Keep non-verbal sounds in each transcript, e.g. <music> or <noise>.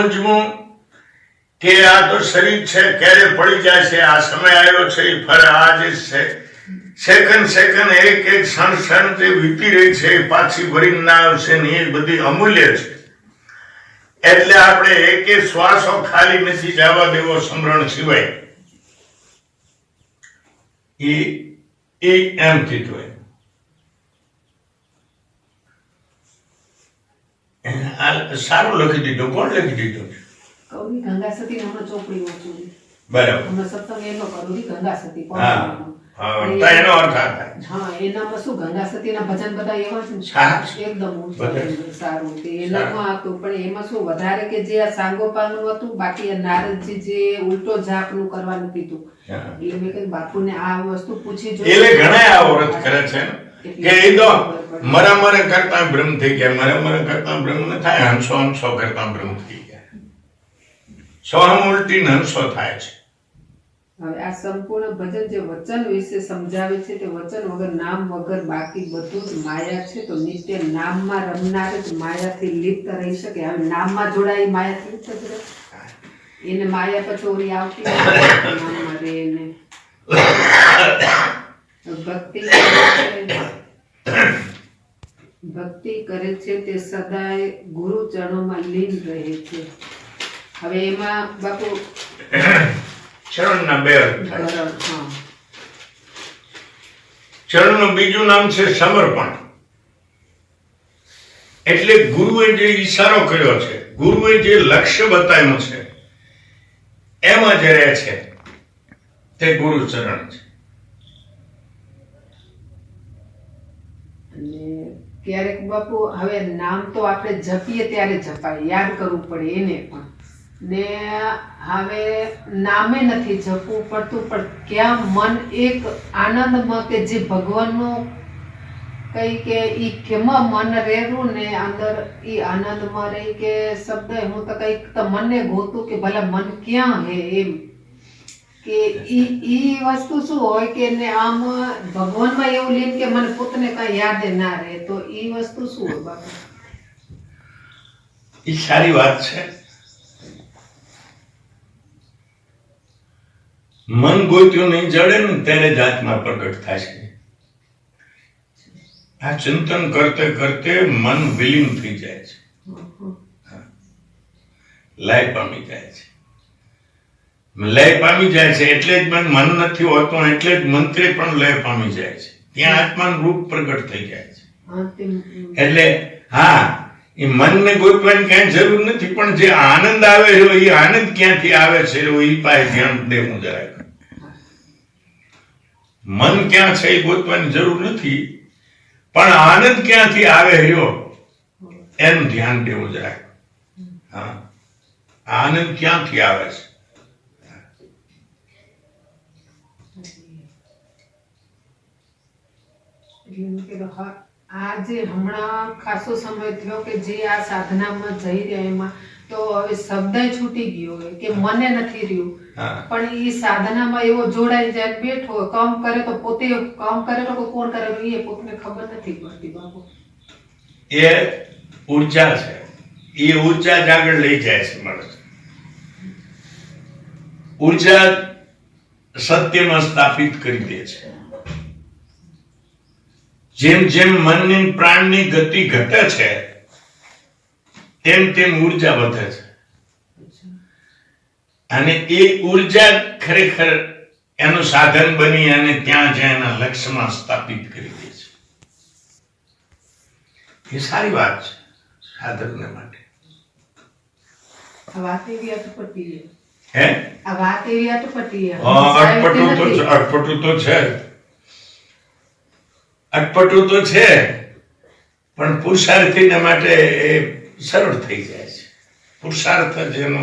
સમજવું કે આ તો શરીર છે, ક્યારે પડી જાય છે? આ સમય આવ્યો છે, એ છે. સેકન્ડ સેકન્ડ, એક એક ક્ષણ ક્ષણ જે વીતી રહી છે, એ પાછી ભરીને ના આવશે ને એ બધી અમૂલ્ય છે. એટલે આપણે એક એક શ્વાસો ખાલી નથી, જવા દેવો સમરણ સિવાય. એ એ એમ કીધું એમ એને આ સારું લખી દીધું. કોણ લખી દીધું? કવિ ગંગા સતી નામનો ચોપડી વાંચું બરાબર. હમણાં સત્સંગ એનો કરું ગંગા સતી હા. એનો અર્થ હા એનામાં શું? ગંગા સતીના ભજન બધા એવા છે ને. એકદમ સારું તે એનામાં હતું પણ એમાં શું? વધારે કે જે આ સાંગોપાંગનું હતું બાકી નારદજી જે ઉલટો જાપનું કરવાનું કીધું. એટલે મેં કહ્યું બાપુને આ વસ્તુ પૂછી એટલે ઘણા આ વ્રત કરે છે ને? કે એ તો મરા મરે કરતા બ્રહ્મ થઈ ગયા મરે મરે કરતા બ્રહ્મ ન થાય, હંસો હંસો કરતા બ્રહ્મ થઈ ગયા સોહમ ઉલટી હંસો થાય છે હવે આ સંપૂર્ણ ભજન જે વચન વિશે સમજાવે છે તે વચન વગર નામ વગર બાકી બધું જ માયા છે, તો નિત્ય નામમાં રમનાર જ માયાથી લિપ્ત રહી શકે હવે નામમાં જોડાઈ માયાથી લિપ્ત જ રહે. એને માયા પછી આવતી રહે એને. ભક્તિ. ભક્તિ કરે છે તે સદાય ગુરુ ચરણોમાં લીન રહે છે. હવે એમાં બાપુ ચરણના બે અર્થ ચરણનું બીજું નામ છે સમર્પણ. એટલે ગુરુએ જે ઈશારો કર્યો છે ગુરુએ જે લક્ષ્ય બતાવ્યું છે એમાં જ રહે છે તે ગુરુ ચરણ છે ક્યારેક બાપુ, હવે નામ તો આપણે જપીએ ત્યારે જપાય, યાદ કરવું પડે એને પણ. ને હવે નામે નથી જપવું પડતું, પણ ક્યાં મન એક આનંદમાં કે જે ભગવાનનું કઈ કે ઈ કેમાં મન રહેવું ને અંદર ઈ આનંદમાં રહી કે શબ્દ, હું તો કંઈક તો મને ગોતું કે ભલા મન ક્યાં હે એમ. કે ઈ ઈ વસ્તુ શું હોય કે ને આમ ભગવાનમાં એવું લીન કે મને પોતને કઈ યાદ ના રહે તો ઈ વસ્તુ શું હોય બાપુ? એ સારી વાત છે. મન ગોત્યું નહીં જડે ને ત્યારે જ આત્મા પ્રગટ થાય છે. આ ચિંતન કરતે કરતે મન વિલીન થઈ જાય છે. લય પામી જાય છે. લય પામી જાય છે એટલે જ મન મન નથી હોતું એટલે જ મંત્રે પણ લય પામી જાય છે. ત્યાં આત્માનું રૂપ પ્રગટ થઈ જાય છે. એટલે હા એ મનને ગોતવાની કાંઈ જરૂર નથી પણ જે આનંદ આવે છે એ આનંદ ક્યાંથી આવે છે એ પાસે ધ્યાન દેવું જરાક મન ક્યાં છે એ ગોતવાની જરૂર નથી પણ આનંદ ક્યાંથી આવે રહ્યો એનું ધ્યાન દેવું જરાક હા આનંદ ક્યાંથી આવે છે? એટલે આ જે હમણાં ખાસો સમય થયો કે જે આ સાધનામાં જઈ રહ્યા એમાં તો હવે શબ્દ છૂટી ગયો હોય કે મને નથી રહ્યું. પણ એ સાધનામાં એવો જોડાઈ જાય બેઠો કામ કરે તો પોતે કામ કરે તો કોણ કરે? એ પોતને ખબર નથી પડતી બાપુ. એ ઊર્જા છે. એ ઊર્જા જ આગળ લઈ જાય છે માણસ. ઊર્જા સત્યમાં સ્થાપિત કરી દે છે. જેમ જેમ મનની પ્રાણની ગતિ ઘટે છે તેમ તેમ ઊર્જા વધે છે. અને એ ઊર્જા ખરેખર એનું સાધન બની અને ત્યાં જ એના લક્ષ્યમાં સ્થાપિત કરી દે છે. એ સારી વાત છે સાધકને માટે. વાત એવી અટપટી. હે? આ વાત એવી અટપટી અટપટું તો અટપટું તો છે. અટપટું તો છે, પણ પુરુષાર્થીને માટે એ સરળ થઈ જાય છે. પુરુષાર્થ જેનો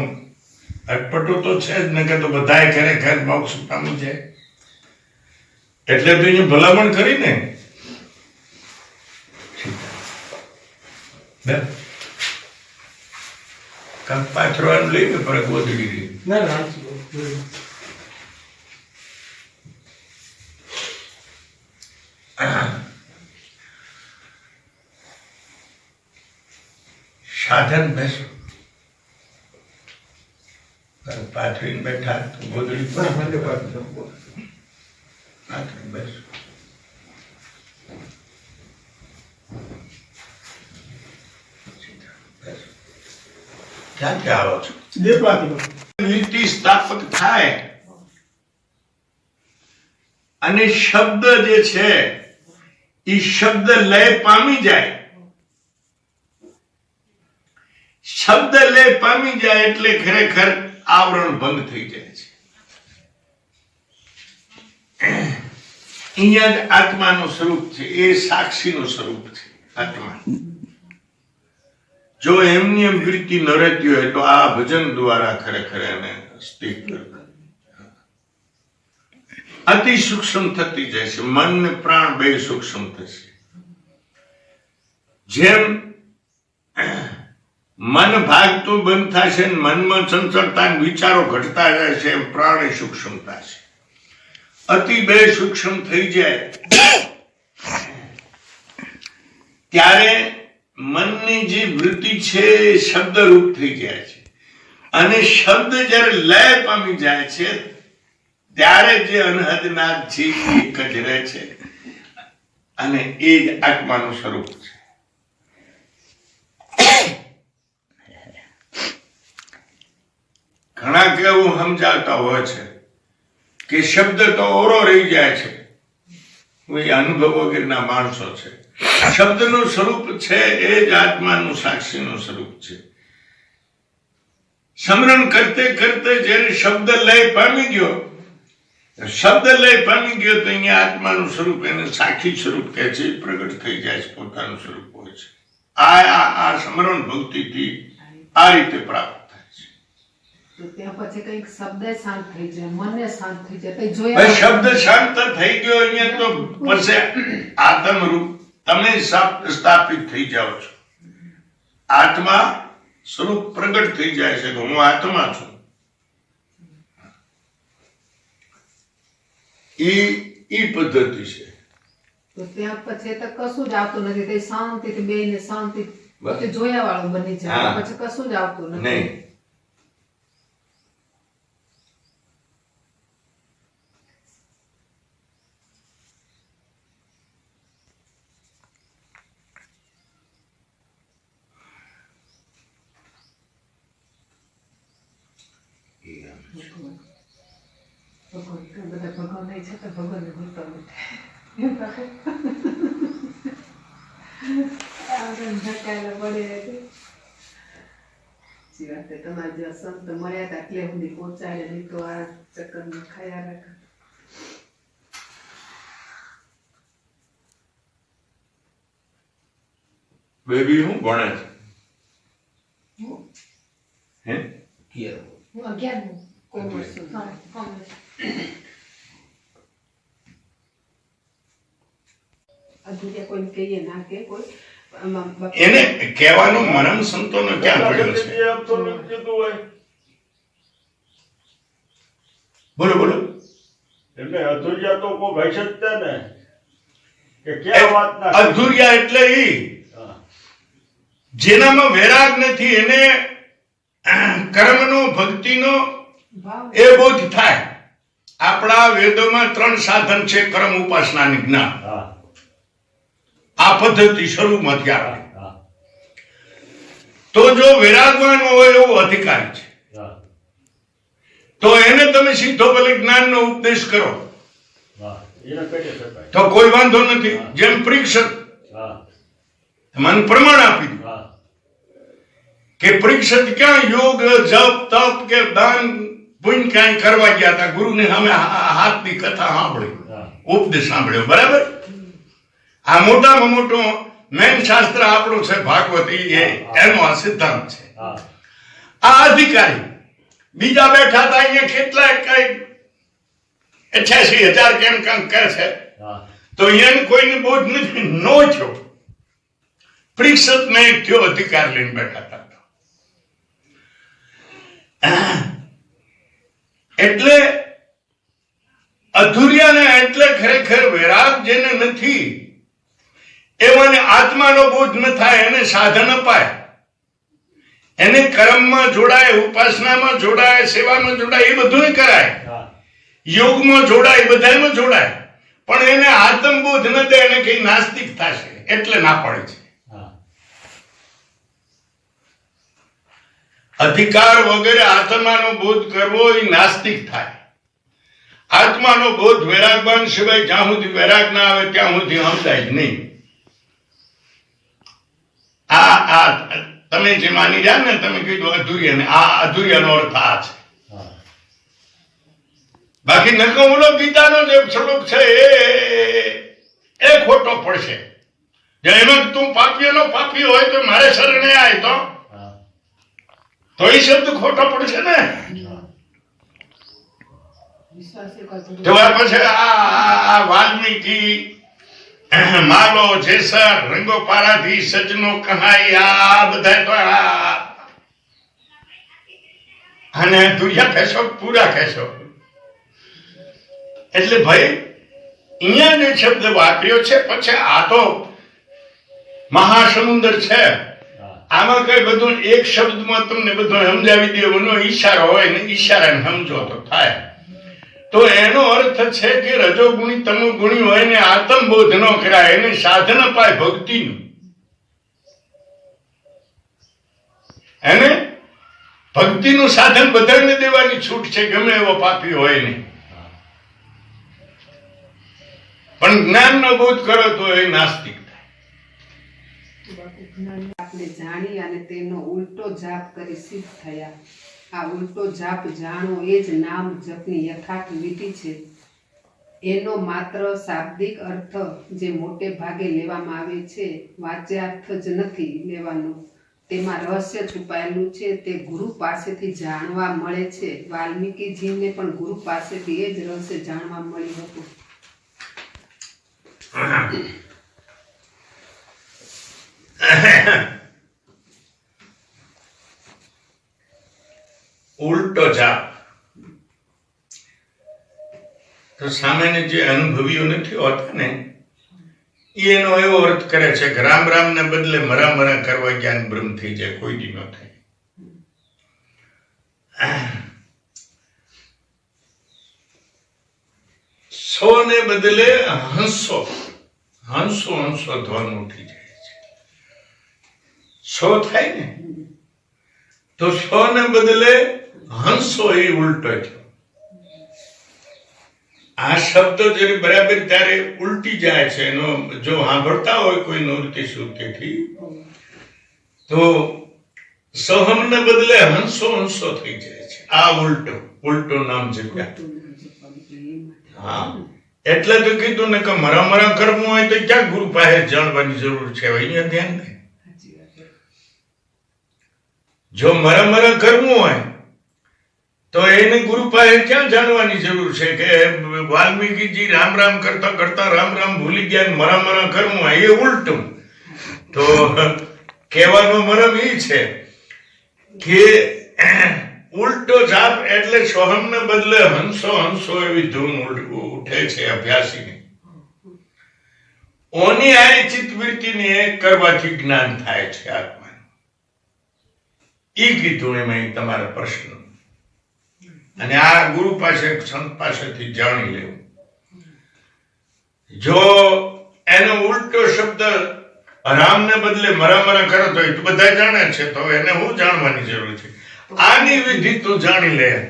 અટપટું તો છે જ ને કે તો બધાએ ખરેખર મોક્ષ પામી જાય. એટલે તો એની ભલામણ કરી ને બે. કાંક પાથરવાનું લઈને પર ગોદડી ના સાધન બેસો. પાથરીને બેઠા તો ગોદડી ના, પર મને પાછું બેસ. બેસ. ક્યાંથી આવો છો? નીતિ સ્થાપક થાય. અને શબ્દ જે છે એ શબ્દ લય પામી જાય. શબ્દ લે પામી જાય એટલે ખરેખર આવરણ ભંગ થઈ જાય છે. અહીંયા જ આત્માનું સ્વરૂપ છે. એ સાક્ષીનું સ્વરૂપ છે, આત્મા. જો એમની એમ વૃત્તિ ન રહેતી હોય તો આ ભજન દ્વારા ખરેખર એને સ્થિર કરતા અતિ સૂક્ષ્મ થતી જાય છે. મન ને પ્રાણ બે સૂક્ષ્મ થશે. જેમ મન ભાગતું બંધ થશે મનમાં ચંચળતા વિચારો ઘટતા જાય છે એમ સૂક્ષ્મતા છે. અતિ બે સૂક્ષ્મ થઈ જાય. ત્યારે મનની જે વૃત્તિ છે એ શબ્દરૂપ થઈ જાય છે. અને શબ્દ જ્યારે લય પામી જાય છે, ત્યારે જે અનહદના જીવ એક જ રહે છે. અને એ જ આત્માનું સ્વરૂપ છે. ઘણા કેવું સમજાવતા હોય છે કે શબ્દ તો ઓરો રહી જાય છે. એ અનુભવ વગેરેના માણસો છે. શબ્દનું સ્વરૂપ છે એ જ આત્માનું સાક્ષીનું સ્વરૂપ છે. સમરણ કરતે કરતે જ્યારે શબ્દ લય પામી ગયો, શબ્દ લય પામી ગયો તો અહીંયા આત્માનું સ્વરૂપ એને સાક્ષી સ્વરૂપ કહે છે પ્રગટ થઈ જાય છે, પોતાનું સ્વરૂપ હોય છે. આ આ સ્મરણ ભક્તિથી આ રીતે પ્રાપ્ત ત્યાં પછી કંઈક શબ્દ શાંત થઈ જાય મનને શાંત થઈ જાય કઈ જોયા શબ્દ શાંત થઈ ગયો અહીંયા તો પછી આત્મરૂપ તમે સ્થાપિત થઈ જાઓ છો. આત્મા સ્વરૂપ પ્રગટ થઈ જાય છે હું આત્મા છું. ઈ ઈ પદ્ધતિ છે. તો ત્યાં પછી તો કશું જ આવતું નથી તે શાંતિથી બેયને શાંતિ જોયા વાળું બની જાય પછી કશું જ આવતું નથી નહીં ભગવાન તો બધા ભગવાન નહીં છે તો ભગવાનને ભૂલતા. તમારા સંત મળ્યા હતા એટલે પહોંચાડે નહીં તો આ ખાયા રાખે બેબી હું ભણે છે હે હું અગિયારમું કોમર્સ અધૂરિયા કોઈ કહીએ ના કે કોઈ. એને કહેવાનું મરમ સંતોનો ક્યાં પડ્યો છે. બોલો બોલો. એટલે અધૂરિયા તો કોઈ ભાઈ શકતા ને. કે ક્યાં વાત ના અધૂરિયા એટલે ઈ. જેનામાં વૈરાગ નથી એને કર્મનો ભક્તિનો એ બોધ થાય. આપણા વેદોમાં ત્રણ સાધન છે કર્મ ઉપાસના અને જ્ઞાન. હા. આ પદ્ધતિ શરૂમાંથી આવે. તો જો વિરાજમાન હોય એવો અધિકારી છે. તો એને તમે સીધો ભલે જ્ઞાનનો ઉપદેશ કરો. તો કોઈ વાંધો નથી. જેમ પરીક્ષક મને પ્રમાણ આપી દીધું કે પરીક્ષક ક્યાં યોગ જપ તપ કે દાન પુણ્ય કાંઈ કરવા ગયા હતા? ગુરુની સામે હાથની કથા સાંભળી. ઉપદેશ સાંભળ્યો. બરાબર? આ મોટામાં મોટો મેન શાસ્ત્ર આપણું છે ભાગવતી એ એનો આ સિદ્ધાંત છે. આ અધિકારી બીજા બેઠા હતા અહીંયા કેટલા કઈ અઠ્યાસી હજાર કેમ કંઈક કહે છે. તો એને કોઈને બોધ નથી નો થયો. પરીક્ષિત ને થયો અધિકાર લઈને બેઠા હતા એટલે અધૂરિયાને એટલે ખરેખર વૈરાગ જેને નથી એવાને આત્માનો બોધ ન થાય એને સાધન અપાય. એને કર્મમાં જોડાય ઉપાસનામાં જોડાય સેવામાં જોડાય એ બધું કરાય. યોગમાં જોડાય બધામાં જોડાય. પણ એને આત્મબોધ ન દે એને કઈ નાસ્તિક થશે એટલે ના પડે છે. અધિકાર વગેરે આત્માનો બોધ કરવો એ નાસ્તિક થાય. આત્માનો બોધ વૈરાગવાન સિવાય જ્યાં સુધી વૈરાગ ના આવે ત્યાં સુધી સમજાય જ નહીં. આ આ તમે જે માની રહ્યા ને તમે કીધું અધુર્ય ને આ અધુર્યનો અર્થ આ છે. બાકી નકો ગીતાનો જે સ્વરૂપ છે એ એ ખોટો પડશે. જો એમાં તું પાપીઓનો પાપી હોય તો મારે શરણે આય તો. તો એ શબ્દ ખોટો પડશે ને. તો પછી આ વાલ્મીકી માલો જેસર રંગો પારાથી સજનો કહાઈ આ બધા તો અને દુર્યા કહેશો પૂરા કહેશો. એટલે ભાઈ અહીંયા જે શબ્દ વાપર્યો છે, પછી આ તો મહાસમુદ્ર છે. આમાં કઈ બધું એક શબ્દમાં તમને બધું સમજાવી દેવાનો ઈશારો હોય ને ઈશારાને સમજો તો થાય. તો એનો અર્થ છે કે રજોગુણી તમોગુણી હોય ને આત્મબોધ નો કરાય એને સાધન અપાય ભક્તિનું. એને ભક્તિનું સાધન બધાને દેવાની છૂટ છે, ગમે એવો પાપી હોય ને પણ પણ જ્ઞાનનો બોધ કરો તો એ નાસ્તિક આપણે જાણી અને તેનો ઉલટો જાપ કરી સિદ્ધ થયા. આ ઉલટો જાપ જાણો એ જ નામ જપની યથાર્થ વિધિ છે. એનો માત્ર શાબ્દિક અર્થ જે મોટે ભાગે લેવામાં આવે છે વાચ્યાર્થ જ નથી લેવાનો. તેમાં રહસ્ય છુપાયેલું છે તે ગુરુ પાસેથી જાણવા મળે છે. વાલ્મીકીજીને પણ ગુરુ પાસેથી એ જ રહસ્ય જાણવા મળ્યું હતું. <coughs> <coughs> <coughs> ઉલટો જાપ તો સામેને જે અનુભવીઓ નથી હોતા ને એનો એવો અર્થ કરે છે રામ રામ ને બદલે મરા મરા કરવા જ્ઞાન બ્રહ્મ થઈ જાય, કોઈ દી ન થાય. સો ને બદલે હંસો હંસો હંસો ધ્વન ઉઠી જાય છે. સો થાય ને? તો સો ને બદલે હંસો એ ઉલટો થયો. આ શબ્દ જ્યારે બરાબર ત્યારે ઉલટી જાય છે એનો જો સાંભળતા હોય કોઈ નૃત્ય શ્રુતિથી તો સોહમ ને બદલે હંસો હંસો થઈ જાય છે. આ ઉલટો ઉલટો નામ જગ્યા હા. એટલે તો કીધું ને કે મરા મરા કરવું હોય તો ક્યાં ગુરુ પાસે જાણવાની જરૂર છે? અહીંયા ધ્યાન દે. છે. જો મરા મરા કરવું હોય તો એને ગુરુ પાસે ક્યાં જાણવાની જરૂર છે કે વાલ્મીકીજી રામ રામ કરતા કરતા રામ રામ ભૂલી ગયા મરા મરા કરવું એ ઉલટું. તો કહેવાનો મરમ એ છે કે ઉલટો જાપ એટલે સોહમને બદલે હંસો હંસો એવી ધૂમ ઉઠે છે અભ્યાસીની. ઓની આ ચિત્તવૃત્તિને કરવાથી જ્ઞાન થાય છે આત્માનું. ઈ કીધું એમાં તમારા પ્રશ્ન અને આ ગુરુ પાસે, સંત પાસેથી જાણી લેવું. જો એનો ઉલટો શબ્દ રામને બદલે મરા કરો તો એ બધા જાણે છે, તો એને હું જાણવાની જરૂર છે? આની વિધિ તું જાણી લે.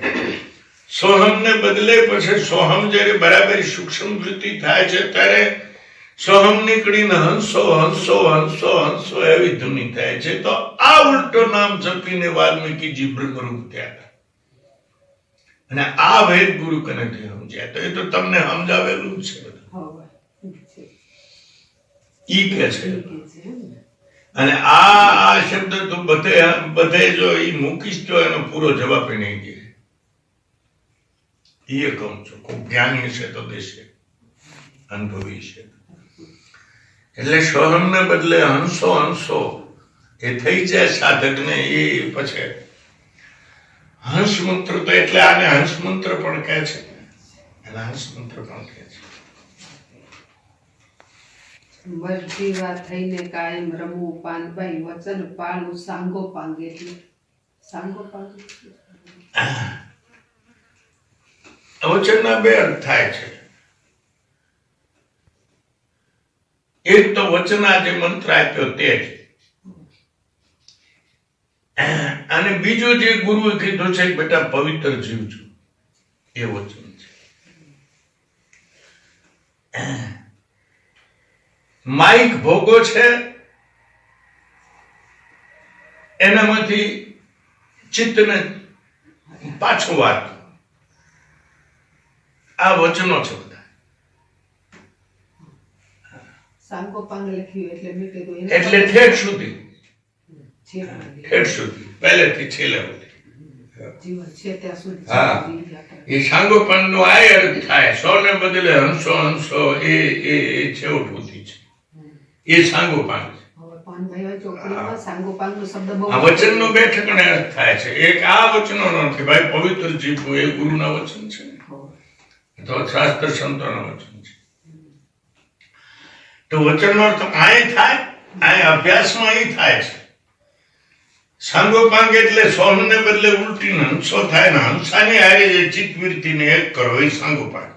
સોહમને બદલે પછી સોહમ જ્યારે બરાબર સૂક્ષ્મ વૃત્તિ થાય છે, ત્યારે સોહમ નીકળીને હંસો હંસો હંસો હંસો એવી ધૂની થાય છે. તો આ ઉલટો નામ જપીને વાલ્મીકીજી બ્રહ્મરૂપ થયા હતા. અને આ વેદ ગુરુ કનેથી સમજ્યા તો એ તો તમને સમજાવેલું છે. ઈ કે છે. ને? અને આ આ શબ્દ તો બધે બધે જો ઈ મૂકીશ તો એનો પૂરો જવાબ એ નહીં દે. એ કહું છું. ખૂબ જ્ઞાની છે તો દેશે. અનુભવી છે. એટલે સોહમને બદલે હંસો હંસો એ થઈ જાય સાધકને એ પછી હંસ મંત્ર તો એટલે આને હંસ મંત્ર પણ કહે છે. એને હંસ મંત્ર પણ કહે છે. મરજીવા થઈને કાયમ રમવું પાનભાઈ વચન પાળું સાંગો પાંગે એટલે. સાંગોપાંગ વચનના બે અર્થ થાય છે. એક તો વચના જે મંત્ર આપ્યો તે જ. અને બીજું જે ગુરુએ કીધું છે બેટા પવિત્ર જીવજો એ વચન છે. માઇક ભોગો છે. એનામાંથી ચિત્તને પાછું વાત આ વચનો છે બધા. એટલે ઠેઠ સુધી. છે. સુધી. પહેલેથી છેલ્લે સુધી. જીવન છે ત્યાં સુધી. હા. એ સાંગોપાંગ નો આ અર્થ થાય. સો ને બદલે હંસો હંસો એ એ એ છેવટ સુધી છે. એ સાંગોપાંગ છે. હવે પાનભાઈ ચોપડીમાં સાંગોપાંગનો શબ્દ બહુ આ વચનનો બે ઠેકાણે અર્થ થાય છે. એક આ વચનો નથી. ભાઈ પવિત્ર જીવવું એ ગુરુના વચન છે. અથવા શાસ્ત્ર સંતોના વચન છે. તો વચનનો અર્થ અહીં થાય અહીં અભ્યાસમાં અહીં થાય છે. સાંગોપાંગ એટલે સોહને બદલે ઉલટી હંસો થાય ને હંસાની હારે જે ચિત્તવૃત્તિને એક કરો એ સાંગોપાંગ.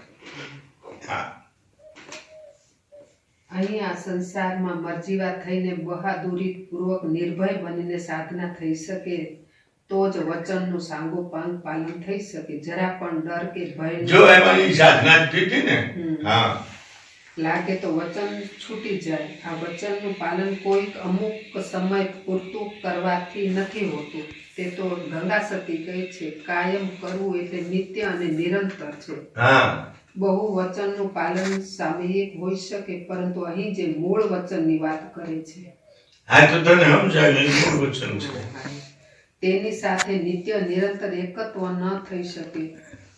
અહીંયા સંસારમાં મરજીવા થઈને બહાદુરી પૂર્વક નિર્ભય બનીને સાધના થઈ શકે તો જ વચનનું સાંગોપાંગ પાલન થઈ શકે. જરા પણ ડર કે ભય જો એમાં સાધના જ થઈ ને? હા. લાગે તો વચન છૂટી જાય. આ વચનનું પાલન કોઈક અમુક સમય પૂરતું કરવાથી નથી હોતું. તે તો ગંગા સતી કહે છે કાયમ કરવું એટલે નિત્ય અને નિરંતર છે. બહુ વચનનું પાલન સામયિક હોઈ શકે પરંતુ અહીં જે મૂળ વચનની વાત કરે છે હા તો તને સમજાય મૂળ વચન છે. તેની સાથે નિત્ય નિરંતર એકત્વ ન થઈ શકે.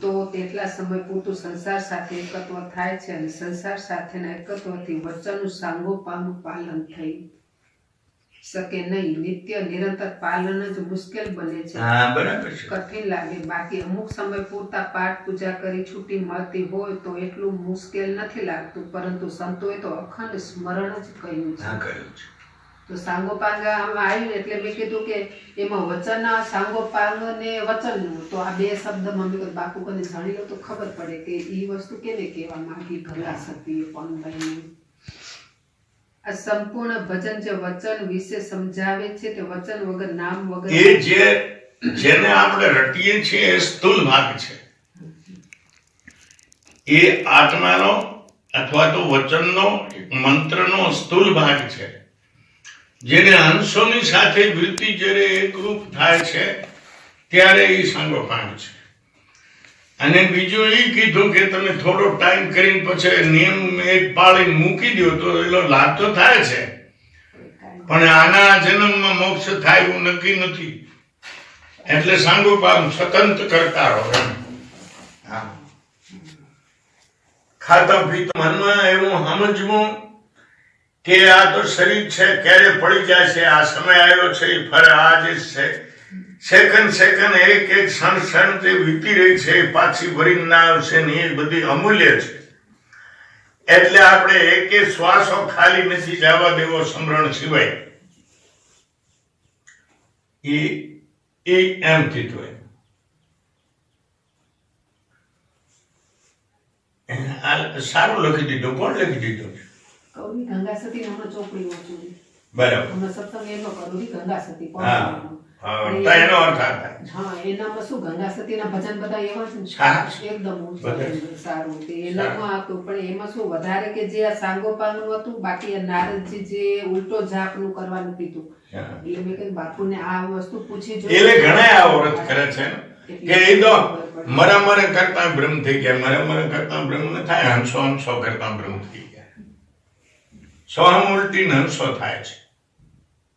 તો તેટલા સમય પૂરતું સંસાર સાથે એકત્વ થાય છે અને સંસાર સાથેના એકત્વથી વચનનું સાંગોપાનું પાલન થઈ શકે નહીં. નિત્ય નિરંતર પાલન જ મુશ્કેલ બને છે. કઠિન લાગે. બાકી અમુક સમય પૂરતા પાઠ પૂજા કરી છૂટી મળતી હોય તો એટલું મુશ્કેલ નથી લાગતું પરંતુ સંતોએ તો અખંડ સ્મરણ જ કહ્યું છે. તો સાંગોપાંગમાં આવ્યું એટલે મેં કીધું કે એમાં વચન, સાંગોપાંગ ને વચન તો આ બે શબ્દ મમ્મી કહે, બાપુ કને જાણી લો તો ખબર પડે કે એ વસ્તુ કેને કહેવા માંગી ભલા સતી પણ આ સંપૂર્ણ ભજન જે વચન વિશે સમજાવે છે તે વચન વગર નામ વગર એ જે, જેને આપણે રટીએ છીએ એ સ્થૂલ ભાગ છે. એ આત્માનો અથવા તો વચનનો મંત્રનો સ્થૂલ ભાગ છે. જેને અંશોની સાથે વૃત્તિ જ્યારે એકરૂપ થાય છે, ત્યારે એ સાંગોપાંગ છે. અને બીજું એ કીધું કે તમે થોડો ટાઈમ કરીને પછી નિયમ એક પાળી મૂકી દો તો એનો લાભ તો થાય છે. પણ આના જન્મમાં મોક્ષ થાય એવું નક્કી નથી. એટલે સાંગોપાંગ સ્વતંત્ર કરતા રહો ખાતા પીતા મનમાં એવું સમજવું કે આ તો શરીર છે, ક્યારે પડી જાય છે આ સમય આવ્યો છે, એ ફરે, આ જ છે. સેકન્ડ સેકન્ડ, એક એક ક્ષણ ક્ષણ જે વીતી રહી છે પાછી ભરીને ના આવશે ને એ બધી અમૂલ્ય છે. એટલે આપણે એક એક શ્વાસો ખાલી નથી, જવા દેવો સમરણ સિવાય. એ એ એમ કીધું. સારું લખી દીધું, કોણ લખી દીધું? કૌરી ગંગા સતી હમણાં ચોપડી વાંચું બરાબર. હમણાં સત્સંગ એનો કરોડી ગંગા હા. હા, એનો અર્થ હા એનામાં શું ગંગા ભજન બધા એવા છે ને? સારા છે. એકદમ સારું. તે એનામાં હતું પણ એમાં શું વધારે કે જે આ સાંગોપાંગનું હતું બાકી નારદજી જે ઉલટો જાપનું કરવાનું કીધું. એટલે મેં કીધું બાપુને આ વસ્તુ પૂછી એટલે ઘણા આ વ્રત કરે છે. કે એ તો મરે મરે કરતા બ્રહ્મ થઈ ગયા મરે મરે કરતા બ્રહ્મ ન થાય હંસો હંસો કરતા બ્રહ્મ થઈ ગયા સોહમ ઉલટી ને હંસો થાય છે.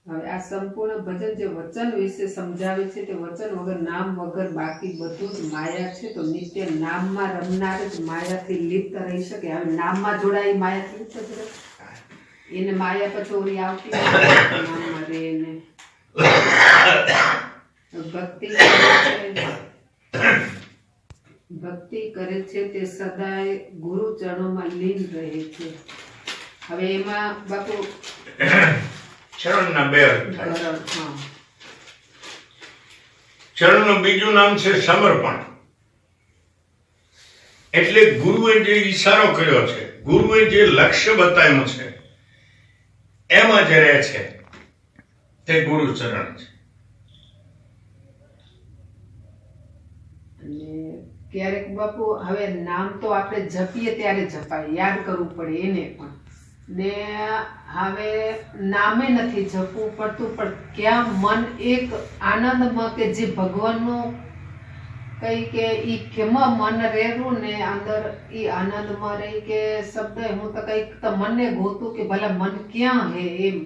હવે આ સંપૂર્ણ ભજન જે વચન વિશે સમજાવે છે તે વચન વગર નામ વગર બાકી બધું જ માયા છે, તો નિત્ય નામમાં રમનાર જ માયાથી લિપ્ત રહી શકે. હવે નામમાં જોડાઈ માયાથી લિપ્ત જ રહે. એને માયા પછી આવતી નામમાં રહે એને. ભક્તિ ભક્તિ કરે છે તે સદાય ગુરુ ચરણોમાં લીન રહે છે. હવે એમાં બાપુ ચરણના બે અર્થ થાય છે. ચરણનું બીજું નામ છે સમર્પણ. એટલે ગુરુએ જે ઈશારો કર્યો છે ગુરુએ જે લક્ષ્ય બતાવ્યું છે એમાં જે રહે છે તે ગુરુચરણ છે. અને ક્યારેક બાપુ હવે નામ તો આપણે જપીએ ત્યારે જપાય. યાદ કરવું પડે એને પણ. ને હવે નામે નથી જપવું પડતું, પણ ક્યાં મન એક આનંદમાં કે જે ભગવાનનું કઈ કે ઈ કેમાં મન રહેવું ને અંદર ઈ આનંદમાં રહી કે શબ્દ હું તો કંઈક તો મનને ગોતું કે ભલે મન ક્યાં હે એમ.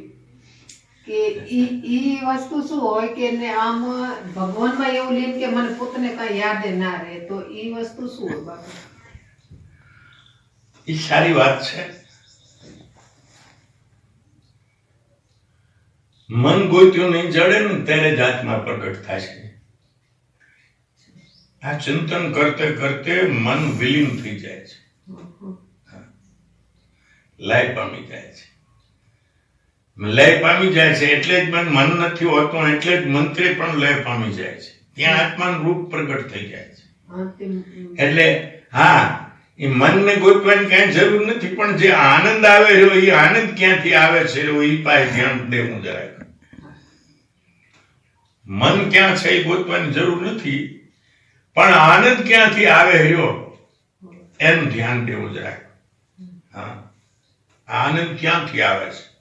કે ઈ ઈ વસ્તુ શું હોય કે ને આમ ભગવાનમાં એવું લીન કે મને પોતને કઈ યાદ ના રહે, તો ઈ વસ્તુ શું હોય બાપુ? ઈ સારી વાત છે. મન ગોત્યું નહીં જડે ને ત્યારે જાતમાં પ્રગટ થાય છે. આ ચિંતન કરતે કરતે મન વિલીન થઈ જાય છે. લય પામી જાય છે. લય પામી જાય છે એટલે જ મન મન નથી હોતું એટલે જ મંત્રે પણ લય પામી જાય છે. ત્યાં આત્માનું રૂપ પ્રગટ થઈ જાય છે. એટલે હા એ મનને ગોતવાની કાંઈ જરૂર નથી પણ જે આનંદ આવે છે એ આનંદ ક્યાંથી આવે છે એ પાસે ધ્યાન દેવું જરાક મન ક્યાં છે એ ગોતવાની જરૂર નથી. પણ આનંદ ક્યાંથી આવે રહ્યો? એનું ધ્યાન દેવું જરાક હા. આનંદ ક્યાંથી આવે છે?